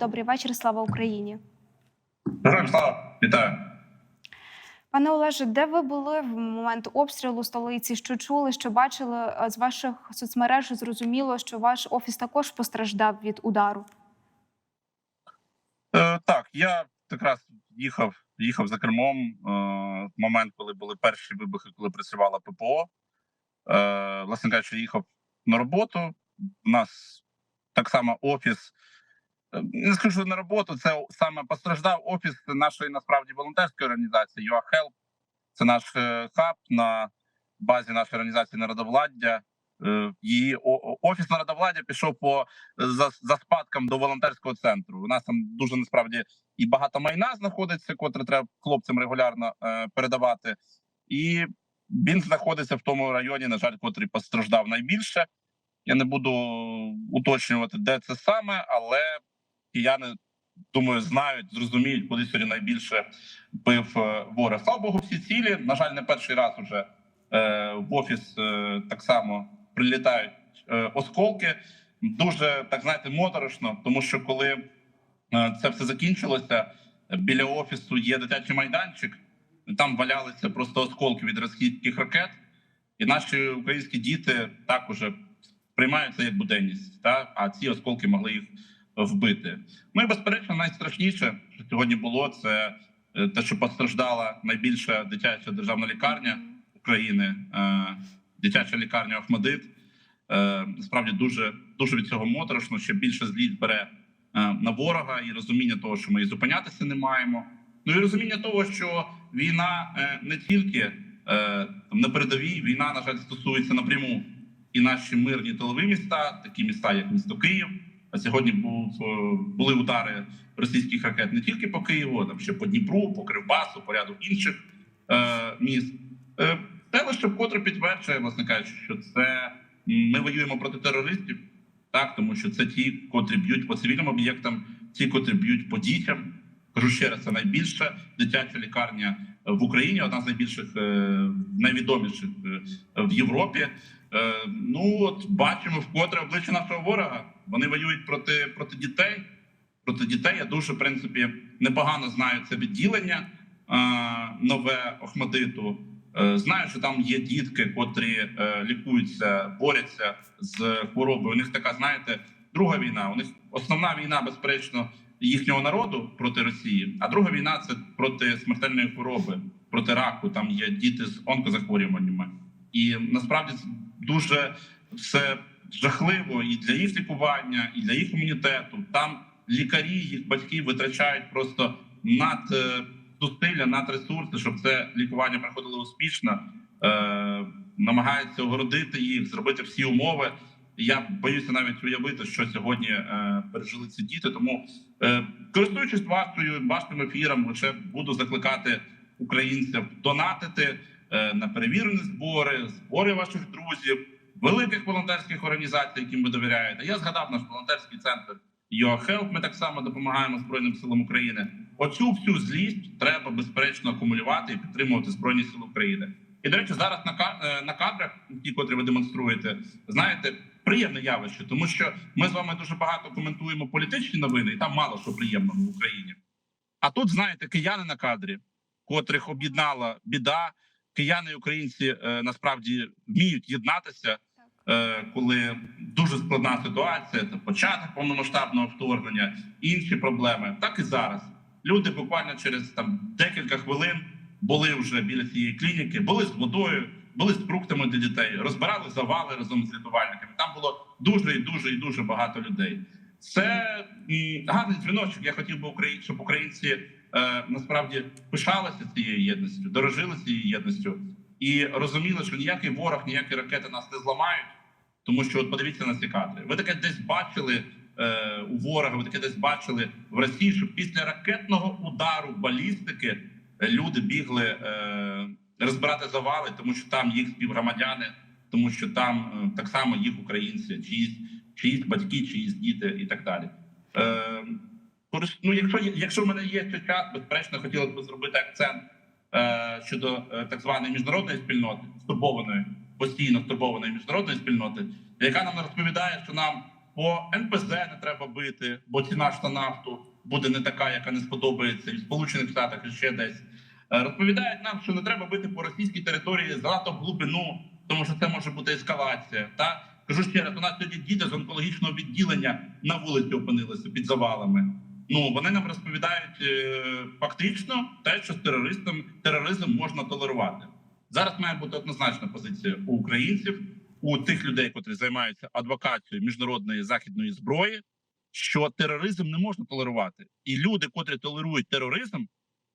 Добрий вечір, слава Україні. Героям слава, вітаю. Пане Олеже, де ви були в момент обстрілу столиці? Що чули, що бачили з ваших соцмереж? Зрозуміло, що ваш офіс також постраждав від удару. Е, так, я якраз їхав, їхав за кермом е, в момент, коли були перші вибухи, коли працювала ППО. Е, власне кажучи, їхав на роботу. У нас так само офіс. Е, Не скажу на роботу, це саме постраждав офіс нашої насправді волонтерської організації UA Help. Це наш е, хаб на базі нашої організації народовладдя. Е, Її офіс народовладдя пішов по за, за спадком до волонтерського центру. У нас там дуже насправді і багато майна знаходиться, котре треба хлопцям регулярно е, передавати. І він знаходиться в тому районі, на жаль, котрий постраждав найбільше. Я не буду уточнювати, де це саме, але кияни, думаю, знають, зрозуміють, куди сьогодні найбільше бив е, ворог. Слава Богу, всі цілі. На жаль, не перший раз уже е, в офіс е, так само прилітають осколки. Дуже так знаєте, моторошно, тому що коли це все закінчилося, біля офісу є дитячий майданчик. Там валялися просто осколки від російських ракет, і наші українські діти також приймають це як буденність. Та а ці осколки могли їх вбити. Ну і безперечно, найстрашніше, що сьогодні було, це е, те, що постраждала найбільша дитяча державна лікарня України, е, дитяча лікарня Охмадит. Е, Насправді дуже дуже від цього моторошно. Ще більше зліт бере на ворога і розуміння того, що ми і зупинятися не маємо. Ну і розуміння того, що війна не тільки там на передовій, війна, на жаль, стосується напряму і наші мирні тилові міста, такі міста, як місто Київ. А сьогодні був, е, були удари російських ракет не тільки по Києву, там ще по Дніпру, по Кривбасу, по ряду інших е, міст. Е, Те лише вкотре підтверджує, власне кажучи, що це ми воюємо проти терористів, так тому що це ті, котрі б'ють по цивільним об'єктам, ті, котрі б'ють по дітям. Кажу ще раз, це найбільша дитяча лікарня в Україні, одна з найбільших, е, найвідоміших е, в Європі. Е, Ну от бачимо вкотре обличчя нашого ворога. Вони воюють проти, проти дітей. Проти дітей я дуже в принципі непогано знаю це відділення нове Охмадиту. Е, Знаю, що там є дітки, котрі е, лікуються, борються з хворобою. У них така, знаєте, друга війна. У них основна війна, безперечно, їхнього народу проти Росії. А друга війна це проти смертельної хвороби, проти раку. Там є діти з онкозахворюваннями, і насправді дуже все жахливо і для їх лікування, і для їх імунітету. Там лікарі, їх батьки витрачають просто над е, зусилля, над ресурси, щоб це лікування проходило успішно. Е, намагаються огородити їх, зробити всі умови. Я боюся навіть уявити, що сьогодні е, пережили ці діти. Тому, е, користуючись вашою вашим ефіром, лише буду закликати українців донатити е, на перевірені збори, збори ваших друзів, великих волонтерських організацій, яким ви довіряєте. Я згадав наш волонтерський центр Your. Ми так само допомагаємо Збройним силам України. Оцю всю злість треба безперечно акумулювати і підтримувати Збройні Сили України. І до речі, зараз на е, кадрах, ті, котрі ви демонструєте, знаєте, приємне явище, тому що ми з вами дуже багато коментуємо політичні новини, і там мало що приємного в Україні. А тут, знаєте, кияни на кадрі, котрих об'єднала біда. Кияни і українці е, насправді вміють єднатися, коли дуже складна ситуація, це початок повномасштабного вторгнення, інші проблеми. Так і зараз. Люди буквально через там декілька хвилин були вже біля цієї клініки, були з водою, були з фруктами для дітей, розбирали завали разом з рятувальниками. Там було дуже і дуже і дуже багато людей. Це гарний дзвіночок. Я хотів би Украї- щоб українці е, насправді пишалися цією єдністю, дорожили цією єдністю і розуміли, що ніякий ворог, ніякі ракети нас не зламають, тому що от подивіться на ці кадри. Ви таке десь бачили е, у ворога, ви таке десь бачили в Росії, що після ракетного удару балістики е, люди бігли е, розбирати завали, тому що там їх співгромадяни, тому що там е, так само їх українці, чиїсь, чиїсь батьки, чиїсь діти і так далі. Е, Ну, якщо якщо в мене є ще час, безперечно, хотілося б зробити акцент е, щодо е, так званої міжнародної спільноти, стурбованої, постійно стурбованої міжнародної спільноти, яка нам розповідає, що нам по НПЗ не треба бити, бо ціна ж на нафту буде не така, яка не сподобається і в Сполучених Штатах і ще десь. Е, Розповідають нам, що не треба бити по російській території занадто в глибину, тому що це може бути ескалація. Та кажу ще раз, у нас сьогодні діти з онкологічного відділення на вулиці опинилися під завалами. Ну вони нам розповідають е, фактично те, що з терористом тероризм можна толерувати. Зараз має бути однозначна позиція у українців, у тих людей, котрі займаються адвокацією міжнародної західної зброї, що тероризм не можна толерувати, і люди, котрі толерують тероризм,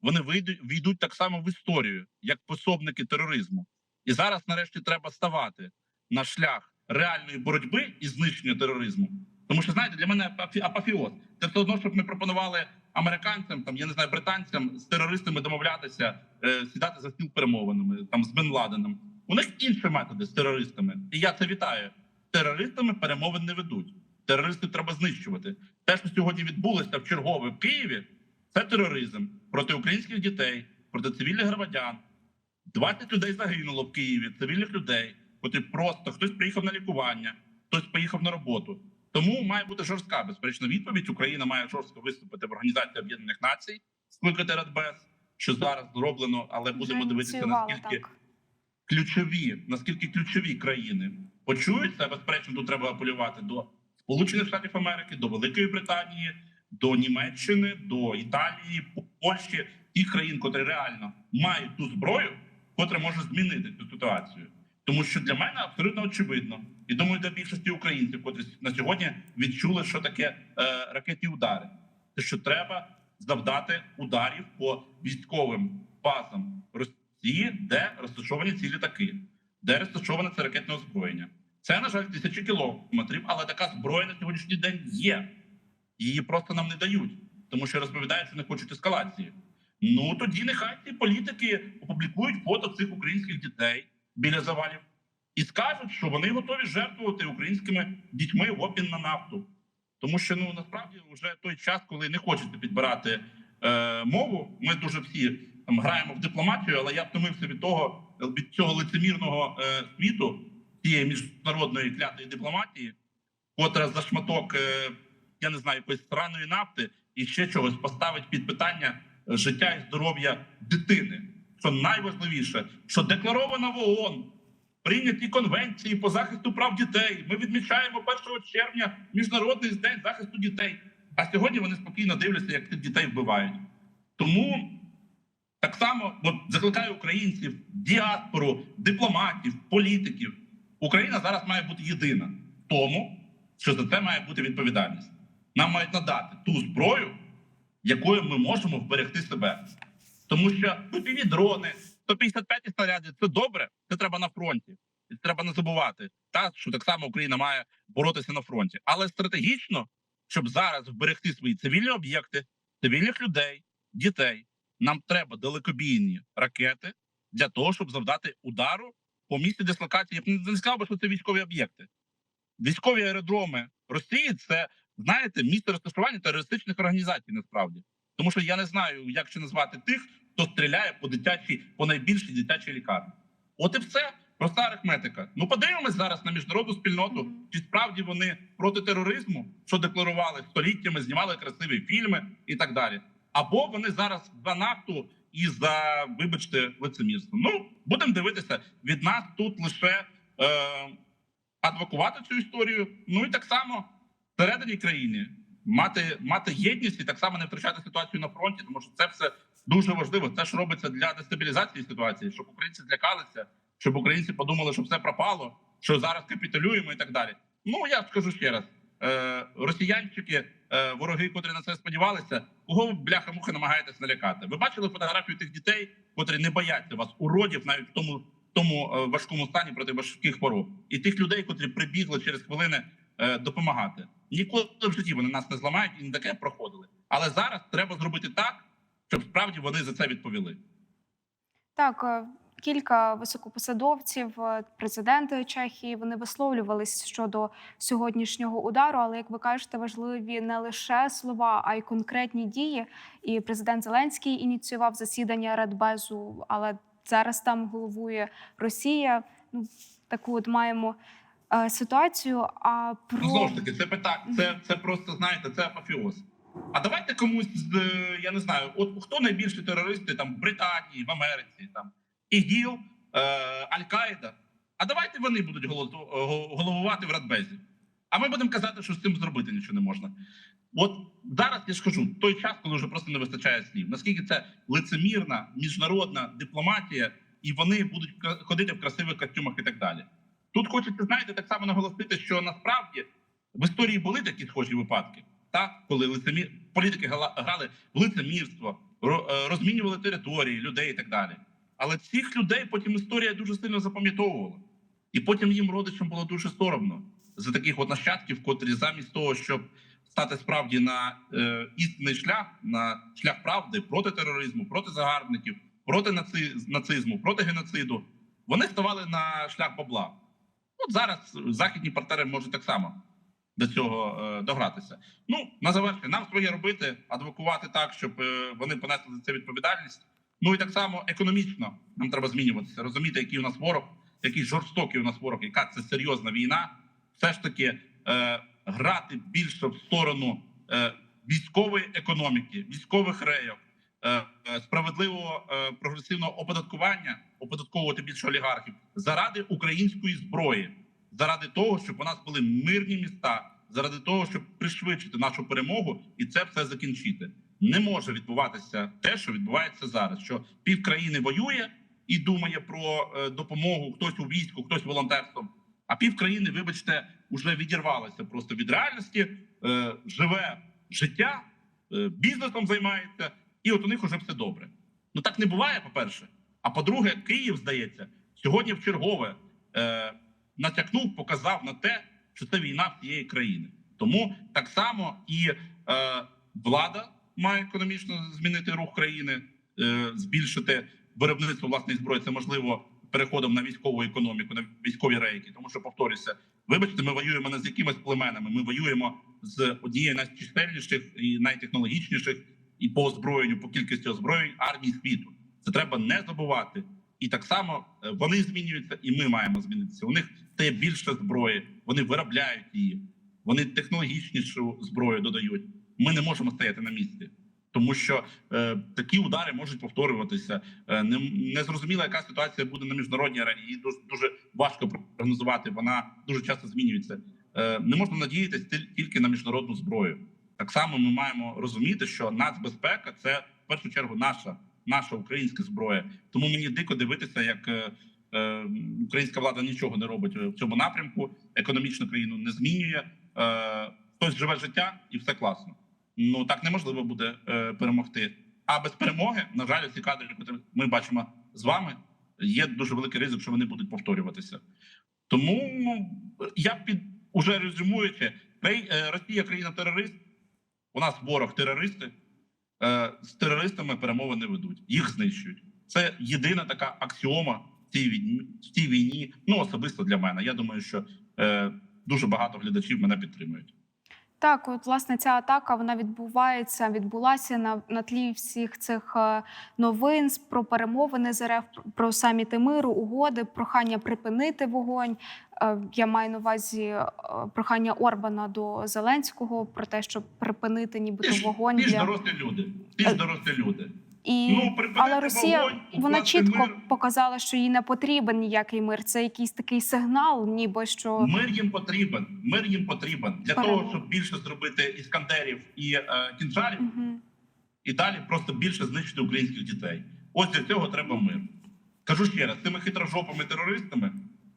вони вийдуть війдуть так само в історію, як пособники тероризму. І зараз, нарешті, треба ставати на шлях реальної боротьби і знищення тероризму. Тому що знаєте, для мене апофі- апофіоз. Це все одно, щоб ми пропонували американцям, там я не знаю, британцям з терористами домовлятися, е, сідати за стіл перемовинами там з Бен Ладеном. У них інші методи з терористами, і я це вітаю. Терористами перемовин не ведуть. Терористів треба знищувати. Те, що сьогодні відбулося в чергове в Києві, це тероризм проти українських дітей, проти цивільних громадян. 20 людей загинуло в Києві, цивільних людей, котрі просто хтось приїхав на лікування, хтось поїхав на роботу. Тому має бути жорстка безперечно відповідь. Україна має жорстко виступити в Організації Об'єднаних Націй, скликати Радбез, що зараз зроблено, але будемо дивитися наскільки так. ключові, наскільки ключові країни почуються. Безперечно, тут треба апелювати до Сполучених Штатів Америки, до Великої Британії, до Німеччини, до Італії, Польщі, тих країн, котрі реально мають ту зброю, котра може змінити цю ситуацію. Тому що для мене абсолютно очевидно, і думаю, для більшості українців, котрі на сьогодні відчули, що таке е, ракетні удари, те, що треба завдати ударів по військовим базам Росії, де розташовані ці літаки, де розташоване це ракетне озброєння. Це на жаль тисячі кілометрів, але така зброя на сьогоднішній день є. Її просто нам не дають, тому що розповідають, що не хочуть ескалації. Ну тоді нехай ці політики опублікують фото цих українських дітей біля завалів і скажуть, що вони готові жертвувати українськими дітьми в обмін на нафту. Тому що ну насправді вже той час, коли не хочеться підбирати е, мову. Ми дуже всі там граємо в дипломатію, але я втомився від того від цього лицемірного е, світу, цієї міжнародної клятої дипломатії, котра за шматок, е, я не знаю, якоїсь сраної нафти і ще чогось поставить під питання життя і здоров'я дитини. Що найважливіше, що декларовано в ООН, прийняті конвенції по захисту прав дітей. Ми відмічаємо 1 червня міжнародний день захисту дітей. А сьогодні вони спокійно дивляться, як цих дітей вбивають. Тому так само от, закликаю українців, діаспору, дипломатів, політиків. Україна зараз має бути єдина в тому, що за це має бути відповідальність. Нам мають надати ту зброю, якою ми можемо вберегти себе. Тому що тупіві дрони, 155 снаряди це добре, це треба на фронті. І треба не забувати, та що так само Україна має боротися на фронті. Але стратегічно, щоб зараз вберегти свої цивільні об'єкти, цивільних людей, дітей, нам треба далекобійні ракети для того, щоб завдати удару по місці дислокації. Я не сказав би, що це військові об'єкти. Військові аеродроми Росії це знаєте місце розташування терористичних організацій. Насправді, тому що я не знаю, як ще назвати тих, хто стріляє по дитячій, по найбільшій дитячій лікарні. От і все. Проста арифметика. Ну подивимось зараз на міжнародну спільноту, чи справді вони проти тероризму, що декларували століттями, знімали красиві фільми і так далі. Або вони зараз за нафту і за, вибачте, лицемірство. Ну будемо дивитися. Від нас тут лише е, адвокувати цю історію. Ну і так само всередині країни мати мати єдність і так само не втрачати ситуацію на фронті, тому що це все дуже важливо. Це ж робиться для дестабілізації ситуації, щоб українці злякалися, щоб українці подумали, що все пропало, що зараз капітулюємо і так далі. Ну я скажу ще раз: е, росіянчики, е, вороги, котрі на це сподівалися, кого ви бляха-муха намагаєтесь налякати? Ви бачили фотографію тих дітей, котрі не бояться вас, уродів, навіть в тому тому е, важкому стані проти важких хвороб, і тих людей, котрі прибігли через хвилини допомагати. Ніколи в житті вони нас не зламають і не таке проходили. Але зараз треба зробити так, щоб справді вони за це відповіли. Так, е, кілька високопосадовців, е, президенти Чехії, вони висловлювались щодо сьогоднішнього удару. Але як ви кажете, важливі не лише слова, а й конкретні дії. І президент Зеленський ініціював засідання Радбезу, але зараз там головує Росія. Ну таку от маємо ситуацію. А про Ну, знову ж таки, це питання, це, це просто знаєте, це апофіоз. А давайте комусь е, я не знаю, от хто найбільші терористи там в Британії, в Америці, там ІГІЛ, е, Аль-Каїда. А давайте вони будуть голо- головувати в Радбезі. А ми будемо казати, що з цим зробити нічого не можна. От зараз я ж кажу, той час, коли вже просто не вистачає слів. Наскільки це лицемірна міжнародна дипломатія, і вони будуть ходити в красивих костюмах і так далі. Тут хочеться, знаєте, так само наголосити, що насправді в історії були такі схожі випадки, так коли лицемір... політики грали в лицемірство, е, розмінювали території, людей і так далі. Але цих людей потім історія дуже сильно запам'ятовувала, і потім їм родичам було дуже соромно за таких от нащадків, котрі замість того, щоб стати справді на е, істинний шлях, на шлях правди проти тероризму, проти загарбників, проти наци... нацизму, проти геноциду, вони ставали на шлях бабла. От зараз західні партнери можуть так само до цього е, догратися. Ну на завершення, нам своє робити, адвокувати так, щоб е, вони понесли за це відповідальність. Ну і так само економічно нам треба змінюватися, розуміти, який у нас ворог, який жорстокий у нас ворог, яка це серйозна війна. Все ж таки е, грати більше в сторону е, військової економіки, військових рейок, справедливого е, прогресивного оподаткування, оподатковувати більше олігархів заради української зброї, заради того, щоб у нас були мирні міста, заради того, щоб пришвидшити нашу перемогу і це все закінчити. Не може відбуватися те, що відбувається зараз. Що пів країни воює і думає про е, допомогу, хтось у війську, хтось волонтерством. А пів країни, вибачте, вже відірвалося просто від реальності, е, живе життя, е, бізнесом займається, і от у них вже все добре. Ну так не буває, по-перше. А по-друге, Київ, здається, сьогодні в чергове е, натякнув, показав на те, що це війна всієї країни. Тому так само і е, влада має економічно змінити рух країни, е, збільшити виробництво власної зброї. Це можливо переходом на військову економіку, на військові рейки. Тому що повторюся, вибачте, ми воюємо не з якимись племенами. Ми воюємо з однією з найчисельніших і найтехнологічніших і по озброєнню, по кількості озброєнь армій світу. Це треба не забувати. І так само е, вони змінюються, і ми маємо змінитися. У них стає більше зброї, вони виробляють її, вони технологічнішу зброю додають. Ми не можемо стояти на місці, тому що е, такі удари можуть повторюватися. Е, не, не зрозуміла, яка ситуація буде на міжнародній арені. Її дуже, дуже важко прогнозувати. Вона дуже часто змінюється. Е, не можна надіятися тіль- тільки на міжнародну зброю. Так само ми маємо розуміти, що нацбезпека це в першу чергу наша, наша українська зброя. Тому мені дико дивитися, як е, е, українська влада нічого не робить в цьому напрямку, економічну країну не змінює. Е, хтось живе життя і все класно. Ну так неможливо буде е, перемогти. А без перемоги, на жаль, ці кадри, які ми бачимо з вами, є дуже великий ризик, що вони будуть повторюватися. Тому я під уже резюмуючи, е, Росія країна терорист. У нас ворог терористи. Е, З терористами перемови не ведуть, їх знищують. Це єдина така аксіома в цій війні, в цій війні. Ну особисто для мене. Я думаю, що е, дуже багато глядачів мене підтримують. Так, от власне ця атака вона відбувається, відбулася на, на тлі всіх цих е, новин про перемовини з РФ, про саміти миру, угоди, прохання припинити вогонь. Е, Я маю на увазі е, прохання Орбана до Зеленського про те, щоб припинити нібито вогонь ж для дорослі люди. більш дорослі люди. І Ну, але Росія вогонь, вона чітко мир. показала, що їй не потрібен ніякий мир. Це якийсь такий сигнал, ніби що Мир їм потрібен. Мир їм потрібен для Перемога. того, щоб більше зробити іскандерів і е, кінжалів, Мгм. і далі просто більше знищити українських дітей. Ось для цього треба мир. Кажу ще раз: цими хитрожопими терористами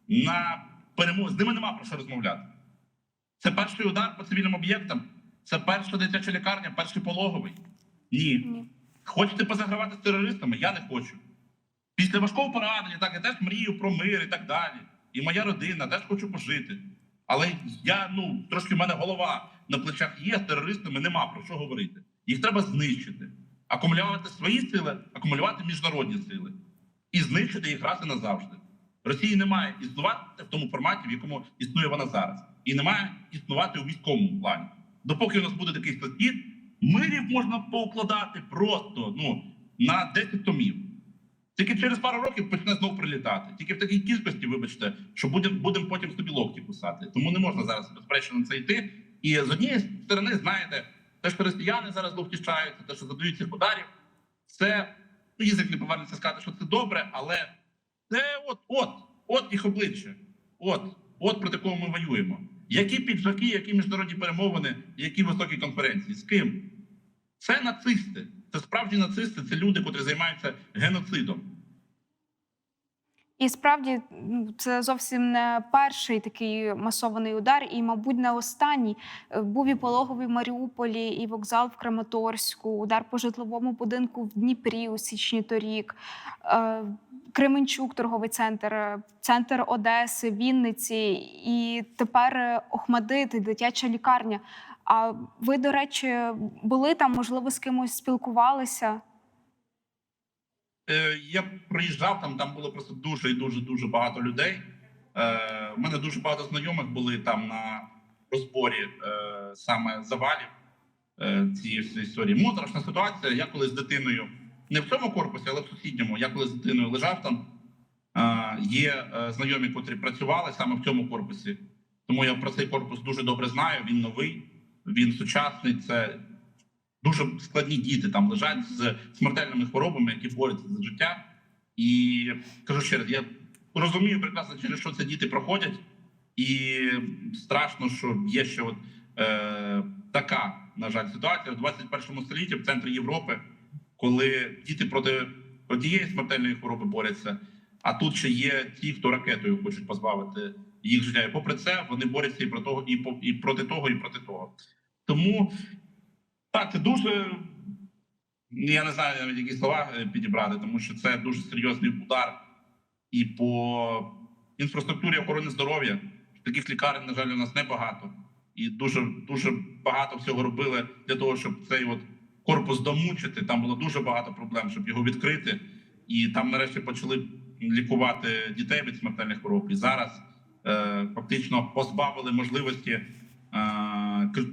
на перемогу з ними нема про що розмовляти. Це перший удар по цивільним об'єктам, це перша дитяча лікарня, перший пологовий. Ні. Ні. Хочете позагравати з терористами? Я не хочу. Після важкого поранення, так я теж мрію про мир і так далі. І моя родина теж хочу пожити. Але я ну трошки в мене голова на плечах є з терористами, нема про що говорити. Їх треба знищити, акумулювати свої сили, акумулювати міжнародні сили і знищити їх раз і назавжди. Росії немає існувати в тому форматі, в якому існує вона зараз, і немає існувати у військовому плані. Допоки у нас буде такий статіт, мирів можна поукладати просто ну на 10 томів. Тільки через пару років почне знов прилітати. Тільки в такій кількості, вибачте, що будемо будем потім собі локті кусати. Тому не можна зараз безперечно на це йти. І з однієї сторони, знаєте, те, що росіяни зараз ловтішаються, те, що задають цих ударів, це ну, язик не повернеться сказати, що це добре, але це от, от, от їх обличчя. От, от проти кого ми воюємо. Які піджаки, які міжнародні перемовини, які високі конференції? З ким? Це нацисти. Це справді нацисти, це люди, котрі займаються геноцидом. І справді ну, це зовсім не перший такий масований удар, і, мабуть, не останній. Е, Був і пологовий в Маріуполі, і вокзал в Краматорську, удар по житловому будинку в Дніпрі у січні торік, е, Кременчук, торговий центр, е, центр Одеси, Вінниці, і тепер е, Охмадит, дитяча лікарня. А ви, до речі, були там, можливо, з кимось спілкувалися? Е, я приїжджав там, там було просто дуже і дуже дуже багато людей. У мене дуже багато знайомих були там на розборі саме завалів цієї історії. Моторошна ситуація. Я коли з дитиною не в цьому корпусі, але в сусідньому. Я коли з дитиною лежав там. Є е, знайомі, котрі працювали саме в цьому корпусі. Тому я про цей корпус дуже добре знаю. Він новий, він сучасний. Це дуже складні діти там лежать з смертельними хворобами, які борються за життя. І кажу ще раз, я розумію прекрасно, через що це діти проходять, і страшно, що є ще от е, така, на жаль, ситуація в 21 столітті в центрі Європи, коли діти проти однієї смертельної хвороби борються, а тут ще є ті, хто ракетою хочуть позбавити їх життя. І попри це вони борються і про того, і, по, і проти того, і проти того. Тому так, це дуже. Я не знаю навіть які слова е, підібрати, тому що це дуже серйозний удар і по інфраструктурі охорони здоров'я. Таких лікарень, на жаль, у нас небагато. І дуже дуже багато всього робили для того, щоб цей от корпус домучити. Там було дуже багато проблем, щоб його відкрити. І там нарешті почали лікувати дітей від смертельних хвороб. І зараз е, фактично позбавили можливості е,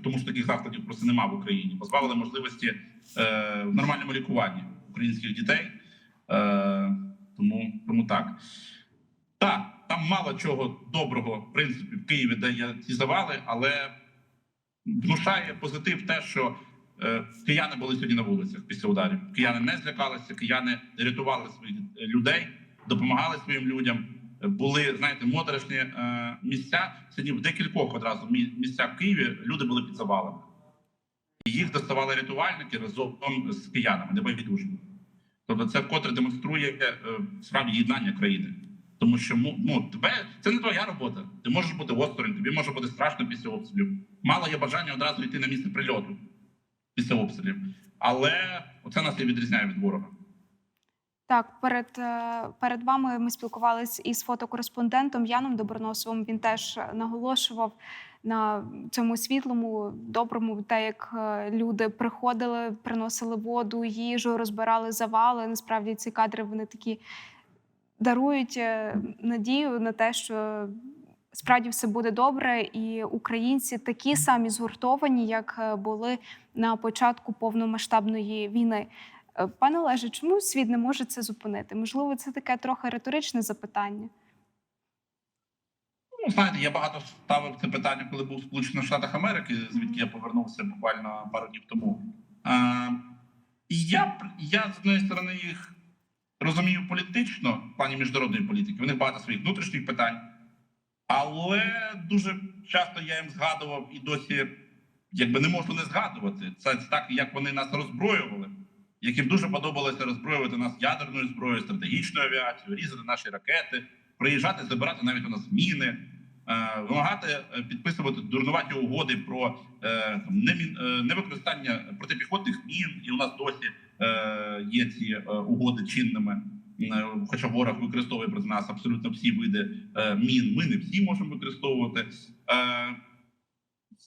тому що таких закладів просто немає в Україні. Позбавили можливості е, в нормальному лікуванні українських дітей. Е, тому, тому так. Так, там мало чого доброго, в принципі, в Києві дає ці завали, але внушає позитив те, що кияни були сьогодні на вулицях після ударів. Кияни не злякалися, кияни рятували своїх е, людей, допомагали своїм людям. Були знаєте, моторошні е, місця. Сьогодні в декількох одразу мі- місцях в Києві люди були під завалами. Їх доставали рятувальники разом з киянами, небайдужими. Тобто, це вкотре демонструє е, справді єднання країни. Тому що ну, тебе це не твоя робота. Ти можеш бути осторонь, тобі може бути страшно після обстрілів. Мало є бажання одразу йти на місце прильоту після обстрілів. Але оце нас і відрізняє від ворога. Так, перед, е, перед вами ми спілкувалися із фотокореспондентом Яном Доброносовим. Він теж наголошував на цьому світлому, доброму, те, як е, люди приходили, приносили воду, їжу, розбирали завали. Насправді ці кадри вони такі дарують е, надію на те, що справді все буде добре, і українці такі самі згуртовані, як е, були на початку повномасштабної війни. Е, Пане Олеже, чому світ не може це зупинити? Можливо, це таке трохи риторичне запитання. Ну, знаєте, я багато ставив це питання, коли був в Сполучених Штатах Америки, звідки я повернувся буквально пару днів тому. Е, і я, я з однієї сторони їх розумію політично в плані міжнародної політики. У них багато своїх внутрішніх питань, але дуже часто я їм згадував і досі якби не можу не згадувати. Це так, як вони нас роззброювали, яким дуже подобалося роззброювати нас ядерною зброєю, стратегічною авіацією, різати наші ракети, приїжджати, забирати навіть у нас міни, е, вимагати е, підписувати дурнуваті угоди про е, невикористання протипіхотних мін, і у нас досі є ці угоди чинними. Е, Хоча ворог використовує проти нас абсолютно всі види е, мін, ми не всі можемо використовувати. Е,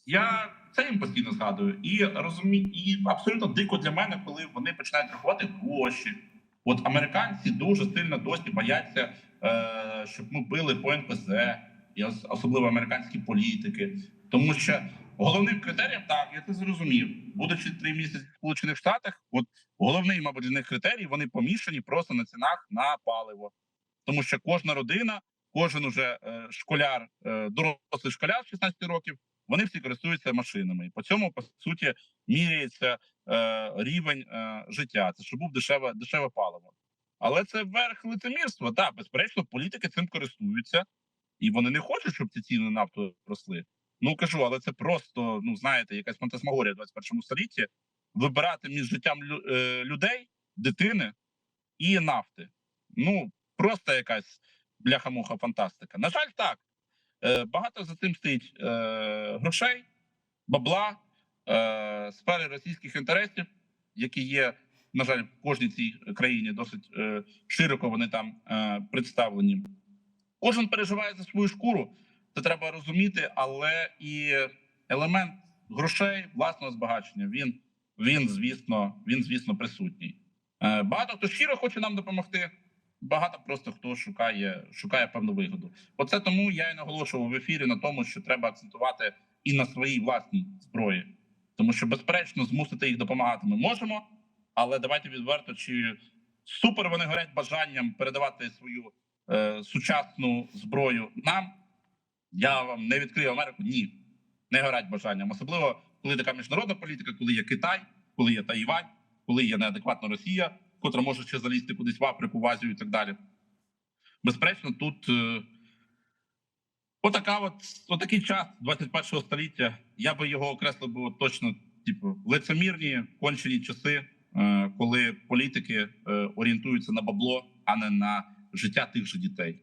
я це їм постійно згадую і розумію, і абсолютно дико для мене, коли вони починають рахувати гроші. От американці дуже сильно досі бояться, щоб ми били по НПЗ. і особливо американські політики, тому що головним критерієм, так я це зрозумів, будучи три місяці в Сполучених Штатах, от головний, мабуть, для них критерій вони помішані просто на цінах на паливо, тому що кожна родина, кожен уже е, школяр, е, дорослий школяр 16 років, вони всі користуються машинами. І по цьому по суті міряється е, рівень е, життя. Це щоб був дешеве дешеве паливо. Але це верх лицемірства. Так, безперечно, політики цим користуються, і вони не хочуть, щоб ці ціни на нафту росли. Ну кажу, але це просто, ну знаєте, якась фантасмагорія в 21 столітті вибирати між життям е, людей, дитини і нафти. Ну просто якась бляха-муха фантастика. На жаль, так. Е, багато за цим стоїть е, грошей, бабла, сфери російських інтересів, які є, на жаль, в кожній цій країні досить широко вони там представлені. Кожен переживає за свою шкуру, це треба розуміти, але і елемент грошей власного збагачення він, він, звісно, він, звісно, присутній. Е, багато хто щиро хоче нам допомогти. Багато просто хто шукає, шукає певну вигоду. Оце тому я і наголошував в ефірі на тому, що треба акцентувати і на своїй власній зброї, тому що безперечно змусити їх допомагати ми можемо, але давайте відверто, чи супер вони горять бажанням передавати свою е, сучасну зброю нам. Я вам не відкрию Америку. Ні, не горять бажанням. Особливо коли така міжнародна політика, коли є Китай, коли є Тайвань, коли є неадекватна Росія, котра може ще залізти кудись в Африку, в Азію і так далі. Безперечно, тут е, отака от, отакий час 21-го століття. Я би його окреслив би точно, типу, лицемірні, кончені часи, е, коли політики е, орієнтуються на бабло, а не на життя тих же дітей.